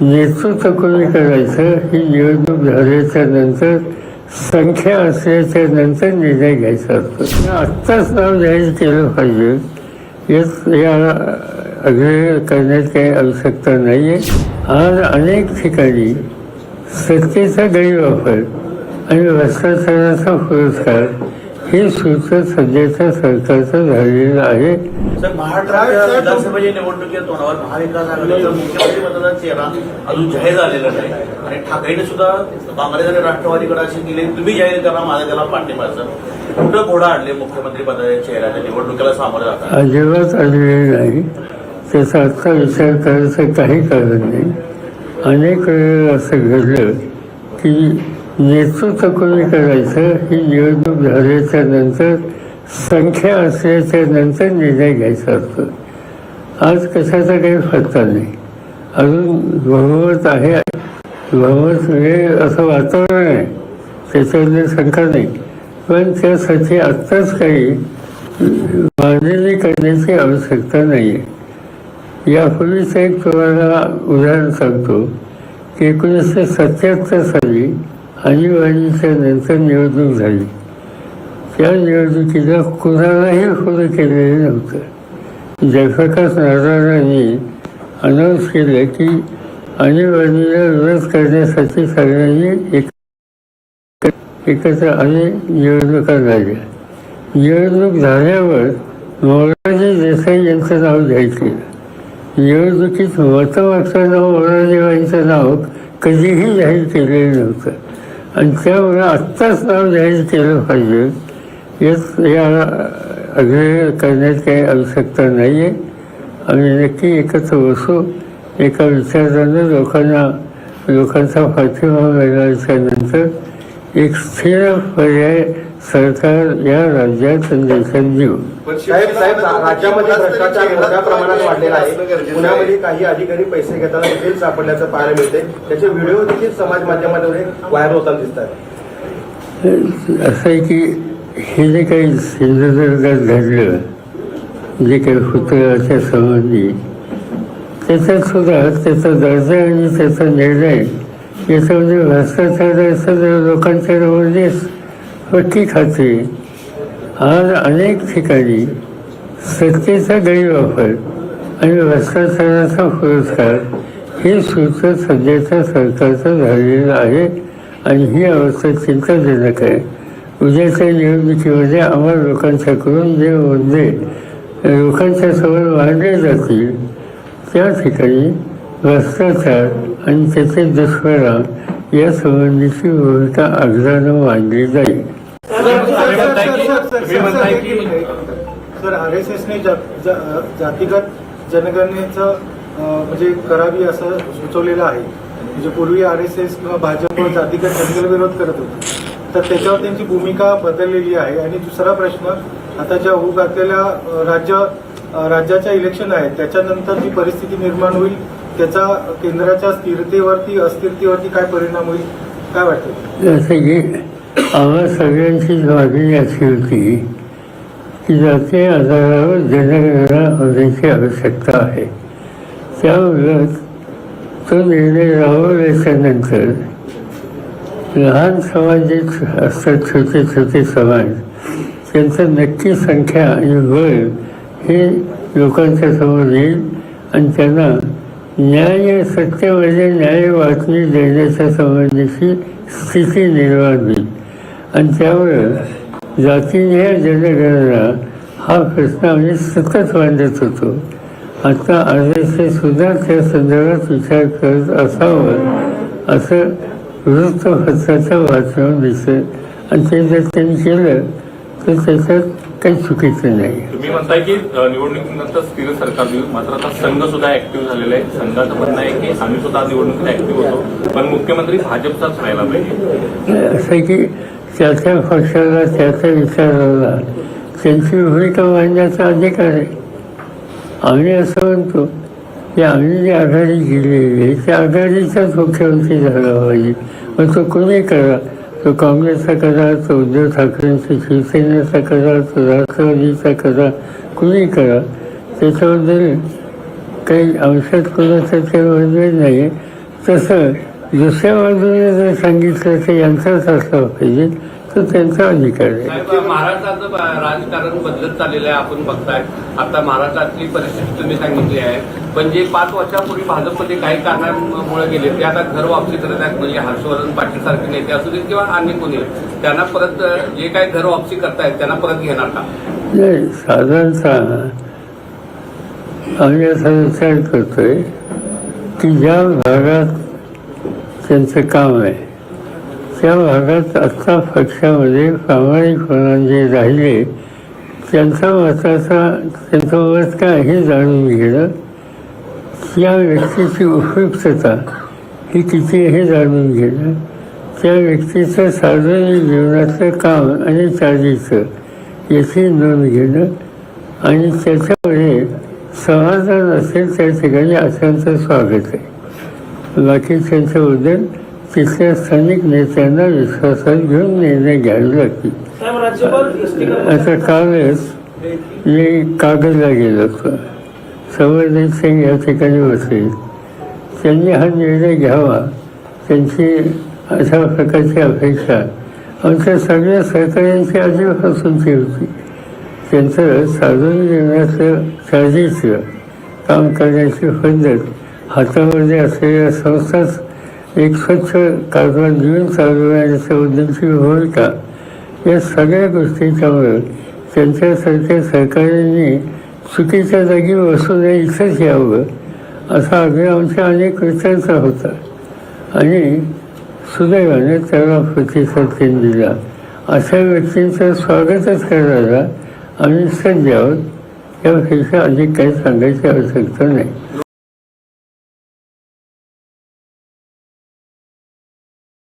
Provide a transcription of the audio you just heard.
नेतृत्व कोणी करायचं? ही निवडणूक झाल्याच्यानंतर संख्या असल्याच्या नंतर निर्णय घ्यायचा असतो. आत्ताच नाव जाहीर केलं पाहिजे. यात या आग्रह करण्यात काही आवश्यकता नाही आहे आज अनेक ठिकाणी सत्तेचा गैरवापर आणि भ्रष्टाचाराचा पुरस्कार हे सूत्र सध्याच्या सरकारचं झालेलं आहे. सर महाराष्ट्राच्या विधानसभेच्या निवडणुकीच्या तोंडावर महाविकास आघाडीचा मुख्यमंत्री पदाचा चेहरा अजून जाहीर झालेला नाही. आणि ठाकरेने सुद्धा काँग्रेस आणि राष्ट्रवादीकडे असे दिले तुम्ही जाहीर करा माझा त्याला पाठिंबाचं कुठं घोडा आणले मुख्यमंत्री पदाच्या चेहऱ्याच्या निवडणुकीला सामोरं जातात अजिबात आलेले नाही. त्याचा आत्ता विचार करायचं काही कारण नाही. अनेक वेळेला असं घडलं की नेतृत्व कोणी करायचं ही निवडणूक झाल्याच्यानंतर संख्या असल्याच्या नंतर निर्णय घ्यायचा असतो. आज कशाचा काही पत्ता नाही. अजून बहुमत आहे. बहुमत हे असं वातावरण आहे. त्याच्यामध्ये शंका नाही. पण त्यासाठी आत्ताच काही मांडणी करण्याची आवश्यकता नाही आहे यापूर्वीच एक तुम्हाला उदाहरण सांगतो. की एकोणीसशे सत्याहत्तर साली आणीबाणीच्या नंतर निवडणूक झाली. त्या निवडणुकीला कुणालाही खुलं केलेलं नव्हतं. जयप्रकाश नारायणांनी अनाऊन्स केलं की आणीबाणीला विरोध करण्यासाठी सगळ्यांनी एक एकत्र आणि निवडणुका झाल्या निवडणूक झाल्यावर मोराजी देसाई यांचं नाव घ्यायचे. निवडणुकीत मतमागचं नाव मोरारजीबाईंचं नाव कधीही जाहीर केलेलं नव्हतं. आणि त्यामुळे आत्ताच नाव जाहीर केलं पाहिजे. यात या आग्रह करण्यात काही आवश्यकता नाही आहे आम्ही नक्की एकत्र बसू. एका विचारानं लोकांना लोकांचा पाठिंबा मिळाल्याच्या नंतर एक स्थिर पर्याय सरकार या राज्यात देशात देऊ साहेब साहेब राज्यामध्ये भ्रष्टाचार मोठ्या प्रमाणात वाढलेला आहे. पुण्यामध्ये काही अधिकारी पैसे घेताना देखील सापडल्याचं पाहायला मिळते त्याचे व्हिडिओ देखील समाज माध्यमांमध्ये व्हायरल होताना दिसतात. असं आहे की हे जे काही सिंधुदुर्गात घडलं जे काही पुतळ्याच्या संबंधी त्याच्यात सुद्धा त्याचा दर्जा आणि त्याचा निर्णय याच्यामध्ये भ्रष्टाचाराचं जर लोकांच्या म्हणजे पट्टी खाते आज अनेक ठिकाणी सत्तेचा गैरवापर आणि भ्रष्टाचाराचा पुरस्कार हे सूत्र सध्याच्या सरकारचं झालेलं आहे आणि ही अवस्था चिंताजनक आहे. उद्याच्या निवडणुकीमध्ये आम्हाला लोकांच्याकडून जे मुद्दे लोकांच्या समोर मांडले जातील त्या ठिकाणी भ्रष्टाचार आणि त्याचे दुष्परिणाम या संबंधीची भूमिका आग्रहानं मांडली जाईल. सर आर एस एसने जातीगत जनगणनेचं म्हणजे करावी असं सुचवलेलं आहे. म्हणजे पूर्वी आर एस एस किंवा भाजप जातीगत जनगण विरोध करत होते. तर त्याच्यावर त्यांची भूमिका बदललेली आहे. आणि दुसरा प्रश्न आता ज्या होऊ घातलेल्या राज्य राज्याच्या इलेक्शन आहे त्याच्यानंतर जी परिस्थिती निर्माण होईल त्याचा केंद्राच्या स्थिरतेवरती अस्थिरतेवरती काय परिणाम होईल काय वाटतं? आम्हाला आम्हा सगळ्यांची मागणी अशी होती की जाते आजारावर जनगणना होण्याची आवश्यकता आहे. त्याउलट तो निर्णय राबवल्याच्यानंतर लहान समाज जे असतात छोटे छोटे समाज त्यांचं नक्की संख्या आणि वय हे लोकांच्या समोर येईल आणि त्यांना न्याय सत्तेमध्ये म्हणजे न्याय वाचणी देण्याच्या संबंधीची स्थिती निर्माण होईल. आणि त्यामुळं जातीय जनगणना हा प्रश्न आम्ही सतत मांडत होतो. आता एस सुद्धा त्या संदर्भात विचार करत असावं असं वृत्तपत्राचं वाचन दिसत आणि ते जर त्यांनी केलं तर त्याच्यात काही चुकीचं नाही. तुम्ही म्हणताय की निवडणुकीनंतर स्थिर सरकार देऊ. मात्र आता संघ सुद्धा ऍक्टिव्ह झालेला आहे संघाचं म्हणणं आहे की आम्ही सुद्धा निवडणुकीत ऍक्टिव्ह होतो. पण मुख्यमंत्री भाजपचाच व्हायला पाहिजे. असं की त्या त्या पक्षाला त्या त्या विचाराला त्यांची भूमिका मांडण्याचा अधिकार आहे. आम्ही असं म्हणतो की आम्ही जी आघाडी केलेली आहे त्या आघाडीच्याच मुख्यमंत्री झाला पाहिजे. मग तो कोणी करा? तो काँग्रेसचा करा तो उद्धव ठाकरेंचा शिवसेनेचा करा तो राष्ट्रवादीचा करा. कुणी करा? त्याच्याबद्दल काही अंशात कोणाचं ते म्हणणं नाही तसं दुसऱ्या बाजूने जर सांगितलं तर यांचाच असला पाहिजे तर त्यांचा अधिकार आहे. महाराष्ट्राचं राजकारण बदलत चाललेलं आहे आपण बघताय. आता महाराष्ट्रातली परिस्थिती तुम्ही सांगितली आहे. पण जे पाच वर्षापूर्वी भाजपमध्ये काही कारणांमुळे गेले ते आता घर वापसी करत आहेत. म्हणजे हर्षवर्धन पाटील सारखे नेते असू देत किंवा अन्य कोणी. त्यांना परत जे काही घर वापसी करतायत त्यांना परत घेणार का? नाही साधारणतः आम्ही असा विचार करतोय की ज्या भागात त्यांचं काम आहे. त्या भागात आत्ता पक्षामध्ये प्रामाणिकपणा जे राहिले त्यांचा मताचा त्यांचं मत काय हे जाणून घेणं त्या व्यक्तीची उपयुक्तता ही किती हे जाणून घेणं त्या व्यक्तीचं सार्वजनिक जीवनातलं काम आणि चालीचं याची नोंद घेणं आणि त्याच्यामध्ये समाधान असेल त्या ठिकाणी अशांचं स्वागत आहे. बाकी त्यांच्याबद्दल तिथल्या स्थानिक नेत्यांना विश्वासात घेऊन निर्णय घ्यावे लागतील आता कालच मी कागदला गेलो होतो. संवर्धन सिंग या ठिकाणी बसले त्यांनी हा निर्णय घ्यावा. त्यांची अशा प्रकारची अपेक्षा. आमच्या सगळ्या सहकाऱ्यांची आधीपासूनची होती. त्यांचं साधारण जीवनाचं चालीचं काम करण्याची पद्धत हातामध्ये असलेल्या संस्थाच एक स्वच्छ कारभार घेऊन चालवण्याच्या उद्देशी भूमिका या सगळ्या गोष्टींच्यामुळे त्यांच्यासारख्या सरकारांनी चुकीच्या जागी बसू नये इथंच यावं असा आग्रह आमच्या अनेक विचारांचा होता. आणि सुदैवाने त्याला प्रतिसाद त्यांनी दिला. अशा व्यक्तींचं स्वागतच करायला आम्ही सज्ज आहोत. यापेक्षा अधिक काही सांगायची आवश्यकता नाही.